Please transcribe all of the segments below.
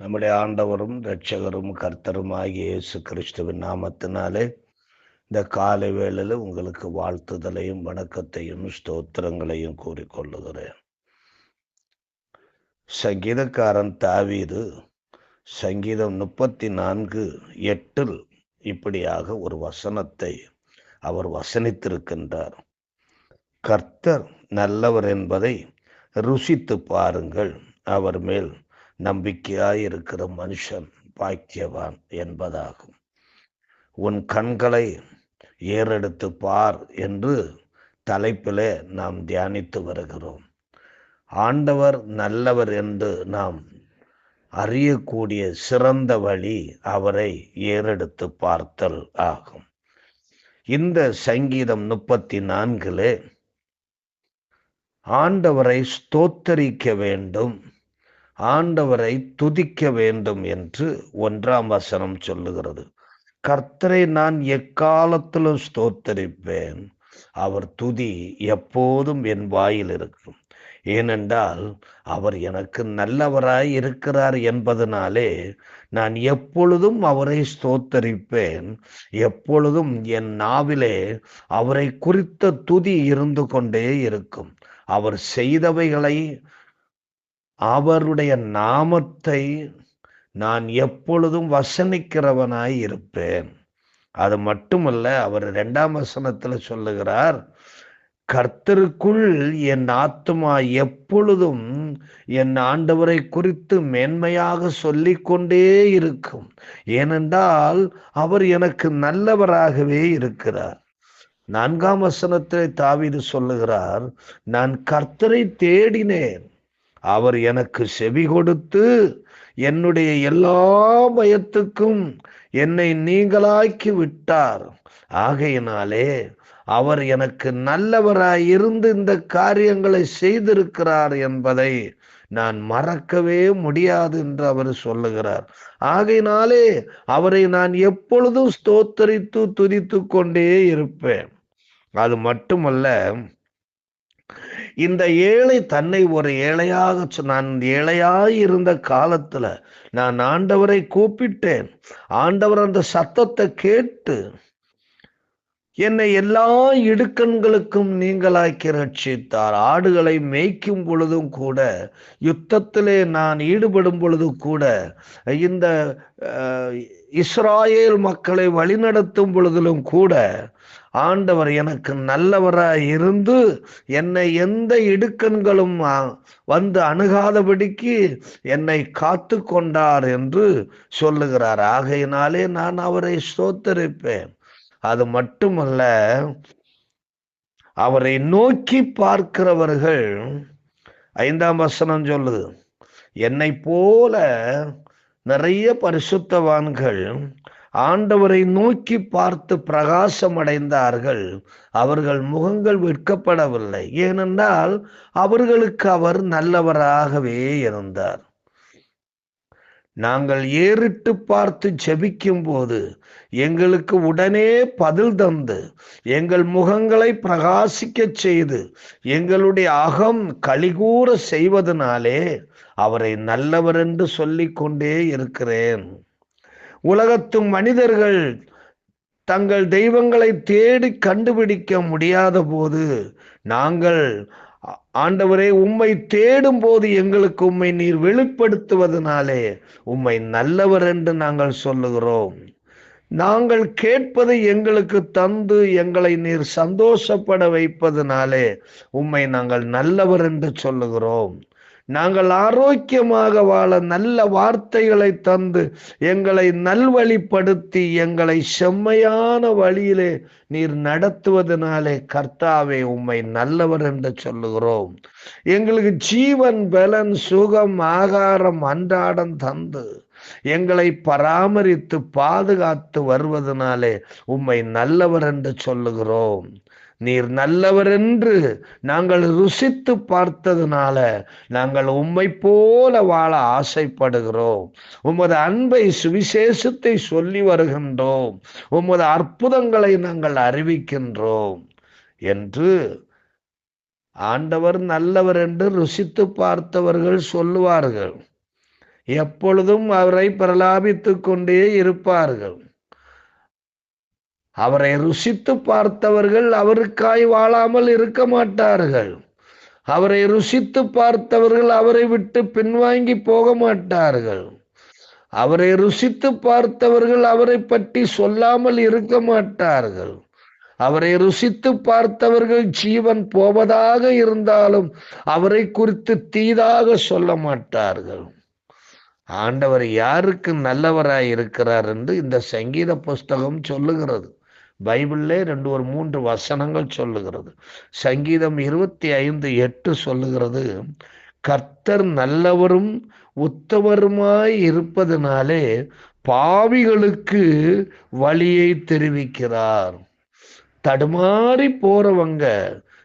நம்முடைய ஆண்டவரும் இரட்சகரும் கர்த்தரும் ஆகிய இயேசு கிறிஸ்துவின் நாமத்தினாலே இந்த காலை வேளையில் உங்களுக்கு வாழ்த்துதலையும் வணக்கத்தையும் ஸ்தோத்திரங்களையும் கூறிக்கொள்ளுகிறேன். சங்கீதக்காரன் தாவீது சங்கீதம் முப்பத்தி நான்கு எட்டில் இப்படியாக ஒரு வசனத்தை அவர் வசனித்திருக்கின்றார். கர்த்தர் நல்லவர் என்பதை ருசித்து பாருங்கள் அவர் மேல் நம்பிக்கையாயிருக்கிற மனுஷன் பாக்கியவான் என்பதாகும். உன் கண்களை ஏறெடுத்து பார் என்று தலைப்பிலே நாம் தியானித்து வருகிறோம். ஆண்டவர் நல்லவர் என்று நாம் அறியக்கூடிய சிறந்த வழி அவரை ஏறெடுத்து பார்த்தல் ஆகும். இந்த சங்கீதம் முப்பத்தி நான்கிலே ஆண்டவரை ஸ்தோத்தரிக்க வேண்டும் ஆண்டவரை துதிக்க வேண்டும் என்று ஒன்றாம் வசனம் சொல்லுகிறது. கர்த்தரை நான் எக்காலத்திலும் ஸ்தோத்தரிப்பேன். அவர் துதி எப்போதும் என் வாயில் இருக்கும். ஏனென்றால் அவர் எனக்கு நல்லவராய் இருக்கிறார் என்பதனாலே நான் எப்பொழுதும் அவரை ஸ்தோத்தரிப்பேன். எப்பொழுதும் என் நாவிலே அவரை குறித்த துதி இருந்து கொண்டே இருக்கும். அவர் செய்தவைகளை அவருடைய நாமத்தை நான் எப்பொழுதும் வசனிக்கிறவனாய் இருப்பேன். அது மட்டுமல்ல அவர் இரண்டாம் வசனத்துல சொல்லுகிறார் கர்த்தருக்குள் என் ஆத்மா எப்பொழுதும் என் ஆண்டவரை குறித்து மேன்மையாக சொல்லிக்கொண்டே இருக்கும். ஏனென்றால் அவர் எனக்கு நல்லவராகவே இருக்கிறார். நான்காம் வசனத்திலே தாவிது சொல்லுகிறார் நான் கர்த்தரை தேடினேன். அவர் எனக்கு செவி கொடுத்து என்னுடைய எல்லா பயத்துக்கும் என்னை நீங்களாக்கி விட்டார். ஆகையினாலே அவர் எனக்கு நல்லவராய் இருந்து இந்த காரியங்களை செய்திருக்கிறார் என்பதை நான் மறக்கவே முடியாது என்று அவர் சொல்லுகிறார். ஆகையினாலே அவரை நான் எப்பொழுதும் ஸ்தோத்தரித்து துதித்து கொண்டே இருப்பேன். அது மட்டுமல்ல இந்த ஏழை தன்னை ஒரு ஏழையாக நான் ஏழையாய் இருந்த காலத்துல நான் ஆண்டவரை கூப்பிட்டேன். ஆண்டவர் அந்த சத்தத்தை கேட்டு என்னை எல்லா இடுக்கண்களுக்கும் நீங்களாக்கி ரட்சித்தார். ஆடுகளை மேய்க்கும் பொழுதும் கூட யுத்தத்திலே நான் ஈடுபடும் பொழுதும் கூட இந்த இஸ்ராயேல் மக்களை வழிநடத்தும் பொழுதிலும் கூட ஆண்டவர் எனக்கு நல்லவராய் இருந்து என்னை எந்த இடுக்கண்களும் வந்து அணுகாதபடிக்கு என்னை காத்து கொண்டார் என்று சொல்லுகிறார். ஆகையினாலே நான் அவரை ஸ்தோத்தரிப்பேன். அது மட்டுமல்ல அவரை நோக்கி பார்க்கிறவர்கள் ஐந்தாம் வசனம் சொல்லுது என்னை போல நிறைய பரிசுத்தவான்கள் ஆண்டவரை நோக்கி பார்த்து பிரகாசம் அடைந்தார்கள் அவர்கள் முகங்கள் வெட்கப்படவில்லை. ஏனென்றால் அவர்களுக்கு அவர் நல்லவராகவே இருந்தார். நாங்கள் ஏறிட்டு பார்த்து ஜெபிக்கும் போது எங்களுக்கு உடனே பதில் தந்து எங்கள் முகங்களை பிரகாசிக்க செய்து எங்களுடைய அகம் கலிகூற செய்வதனாலே அவரை நல்லவர் என்று சொல்லிக்கொண்டே இருக்கிறேன். உலகத்து மனிதர்கள் தங்கள் தெய்வங்களை தேடி கண்டுபிடிக்க முடியாத போது நாங்கள் ஆண்டவரே உம்மை தேடும் போது எங்களுக்கு உம்மை நீர் வெளிப்படுத்துவதனாலே உம்மை நல்லவர் என்று நாங்கள் சொல்லுகிறோம். நாங்கள் கேட்பதை எங்களுக்கு தந்து எங்களை நீர் சந்தோஷப்பட வைப்பதனாலே உம்மை நாங்கள் நல்லவர் என்று சொல்லுகிறோம். நாங்கள் ஆரோக்கியமாக வாழ நல்ல வார்த்தைகளை தந்து எங்களை நல்வழிப்படுத்தி எங்களை செம்மையான வழியிலே நீர் நடத்துவதனாலே கர்த்தாவே உம்மை நல்லவர் என்று சொல்லுகிறோம். எங்களுக்கு ஜீவன் பலன் சுகம் ஆகாரம் அன்றாடம் தந்து எங்களை பராமரித்து பாதுகாத்து வருவதனாலே உம்மை நல்லவர் என்று சொல்லுகிறோம். நீர் நல்லவர் என்று நாங்கள் ருசித்து பார்த்ததுனால நாங்கள் உம்மை போல வாழ ஆசைப்படுகிறோம். உமது அன்பை சுவிசேஷத்தை சொல்லி வருகின்றோம். உமது அற்புதங்களை நாங்கள் அறிவிக்கின்றோம். என்று ஆண்டவர் நல்லவர் என்று ருசித்து பார்த்தவர்கள் சொல்லுவார்கள். எப்பொழுதும் அவரை பிரலாபித்துக் கொண்டே இருப்பார்கள். அவரை ருசித்து பார்த்தவர்கள் அவருக்காய் வாழாமல் இருக்க மாட்டார்கள். அவரை ருசித்து பார்த்தவர்கள் அவரை விட்டு பின்வாங்கி போக மாட்டார்கள். அவரை ருசித்து பார்த்தவர்கள் அவரை பற்றி சொல்லாமல் இருக்க மாட்டார்கள். அவரை ருசித்து பார்த்தவர்கள் ஜீவன் போவதாக இருந்தாலும் அவரை குறித்து தீதாக சொல்ல மாட்டார்கள். ஆண்டவர் யாருக்கு நல்லவராய் இருக்கிறார் என்று இந்த சங்கீத புஸ்தகம் சொல்லுகிறது. பைபிளிலே ரெண்டு ஒரு மூன்று வசனங்கள் சொல்லுகிறது. சங்கீதம் இருபத்தி ஐந்து எட்டு சொல்லுகிறது கர்த்தர் நல்லவரும் உத்தவருமாய் இருப்பதனாலே பாவிகளுக்கு வழியை தெரிவிக்கிறார். தடுமாறி போறவங்க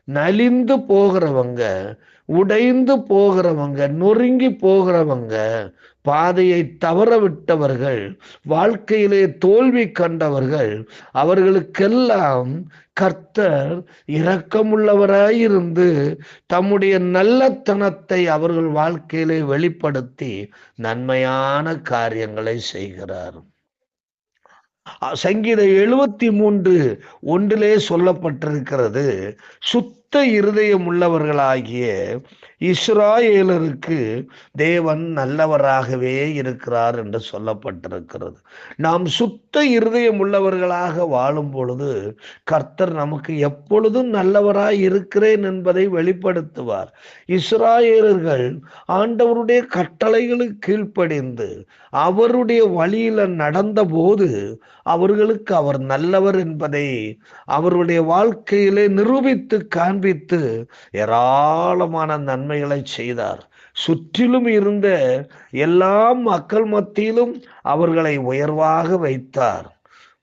நலிந்து போகிறவங்க உடைந்து போகிறவங்க நொறுங்கி போகிறவங்க பாதையை தவற விட்டவர்கள் வாழ்க்கையிலே தோல்வி கண்டவர்கள் அவர்களுக்கெல்லாம் கர்த்தர் இரக்கமுள்ளவராயிருந்து தம்முடைய நல்லத்தனத்தை அவர்கள் வாழ்க்கையிலே வெளிப்படுத்தி நன்மையான காரியங்களை செய்கிறார். சங்கீத எழுபத்தி மூன்று ஒன்றிலே சொல்லப்பட்டிருக்கிறது சுத்த சுத்த இருதயம் உள்ளவர்களாகிய இஸ்ராயேலருக்கு தேவன் நல்லவராகவே இருக்கிறார் என்று சொல்லப்பட்டிருக்கிறது. நாம் சுத்த இருதயம் உள்ளவர்களாக வாழும் பொழுது கர்த்தர் நமக்கு எப்பொழுதும் நல்லவராய் இருக்கிறேன் என்பதை வெளிப்படுத்துவார். இஸ்ராயேலர்கள் ஆண்டவருடைய கட்டளைகளுக்கு கீழ்ப்படிந்து அவருடைய வழியில நடந்தபோது அவர்களுக்கு அவர் நல்லவர் என்பதை அவருடைய வாழ்க்கையிலே நிரூபித்து காண்பித்து ஏராளமான நன்மைகளை செய்தார். சுற்றிலும் இருந்த எல்லா மக்கள் மத்தியிலும் அவர்களை உயர்வாக வைத்தார்.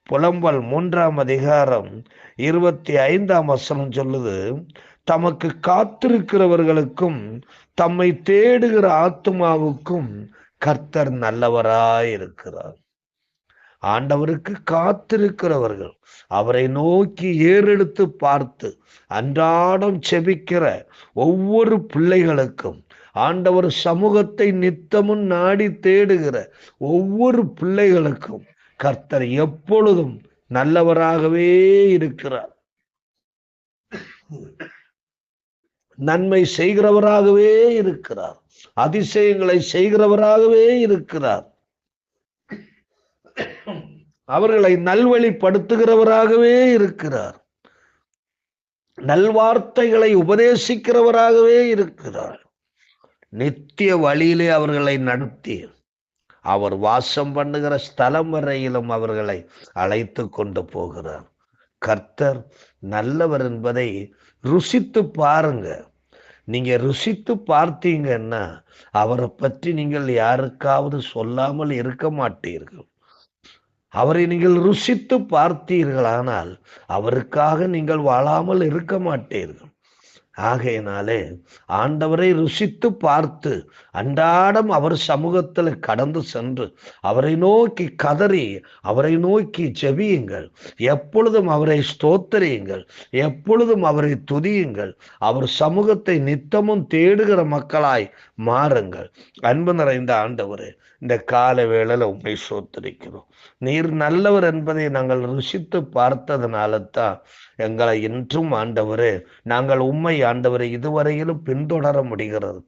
புலம்பல் மூன்றாம் அதிகாரம் இருபத்தி ஐந்தாம் வசனம் சொல்லுது தமக்கு காத்திருக்கிறவர்களுக்கும் தம்மை தேடுகிற ஆத்மாவுக்கும் கர்த்தர் நல்லவராயிருக்கிறார். ஆண்டவருக்கு காத்திருக்கிறவர்கள். அவரை நோக்கி ஏறெடுத்து பார்த்து அன்றாடம் செபிக்கிற ஒவ்வொரு பிள்ளைகளுக்கும் ஆண்டவர் சமூகத்தை நித்தமும் நாடி தேடுகிற ஒவ்வொரு பிள்ளைகளுக்கும் கர்த்தர் எப்பொழுதும் நல்லவராகவே இருக்கிறார். நன்மை செய்கிறவராகவே இருக்கிறார். அதிசயங்களை செய்கிறவராகவே இருக்கிறார். அவர்களை நல்வழிப்படுத்துகிறவராகவே இருக்கிறார். நல்வார்த்தைகளை உபதேசிக்கிறவராகவே இருக்கிறார். நித்திய வழியிலே அவர்களை நடத்தி அவர் வாசம் பண்ணுகிற ஸ்தலம் வரையிலும் அவர்களை அழைத்து கொண்டு போகிறார். கர்த்தர் நல்லவர் என்பதை ருசித்து பாருங்க. நீங்க ருசித்து பார்த்தீங்கன்னா அவரை பற்றி நீங்கள் யாருக்காவது சொல்லாமல் இருக்க மாட்டீர்கள். அவரை நீங்கள் ருசித்து பார்த்தீர்களானால் அவருக்காக நீங்கள் வாழாமல் இருக்க மாட்டீர்கள். ஆகையினாலே ஆண்டவரை ருசித்து பார்த்து அன்றாடம் அவர் சமூகத்தில் கடந்து சென்று அவரை நோக்கி கதறி அவரை நோக்கி ஜெபியுங்கள். எப்பொழுதும் அவரை ஸ்தோத்தரியுங்கள். எப்பொழுதும் அவரை துதியுங்கள். அவர் சமூகத்தை நித்தமும் தேடுகிற மக்களாய் மாறுங்கள். அன்பு நிறைந்த ஆண்டவரே இந்த கால வேளையில உண்மை சோத்தரிக்கிறோம் நீர் நல்லவர் என்பதை நாங்கள் ருசித்து பார்த்ததுனால தான் எங்களை இன்றும் ஆண்டவரே நாங்கள் உண்மை ஆண்டவரை இதுவரையிலும் பின்தொடர முடிகிறது.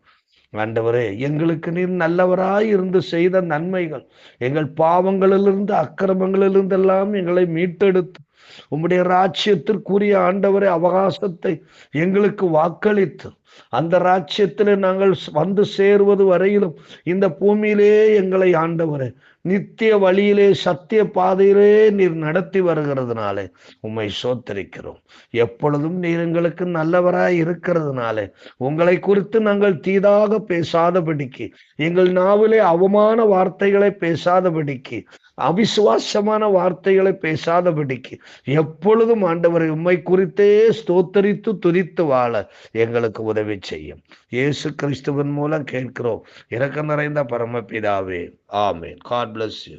ஆண்டவரே எங்களுக்கு நீர் நல்லவராய் இருந்து செய்த நன்மைகள் எங்கள் பாவங்களிலிருந்து அக்கிரமங்களிலிருந்து எல்லாம் எங்களை மீட்டெடுத்து உம்முடைய ராஜ்யத்திற்குரிய ஆண்டவரை அவகாசத்தை எங்களுக்கு வாக்களித்து அந்த ராஜ்யத்தில் நாங்கள் வந்து சேருவது வரையிலும் இந்த பூமியிலே எங்களை ஆண்டவரே நித்திய வழியிலே சத்திய பாதையிலே நீர் நடத்தி வருகிறதுனாலே உம்மை சோத்தரிக்கிறோம். எப்பொழுதும் நீர் எங்களுக்கு நல்லவராய் இருக்கிறதுனாலே உங்களை குறித்து நாங்கள் தீதாக பேசாதபடிக்கு எங்கள் நாவிலே அவமான வார்த்தைகளை பேசாதபடிக்கு அவிசுவாசமான வார்த்தைகளை பேசாதபடிக்கு எப்பொழுதும் ஆண்டவரை உம்மை குறித்தே ஸ்தோத்தரித்து துதித்து வாழ எங்களுக்கு உதவி செய்யும். இயேசு கிறிஸ்துவின் மூலம் கேட்கிறோம். இறக்க நிறைந்த பரமபிதாவே. ஆமேன். God bless you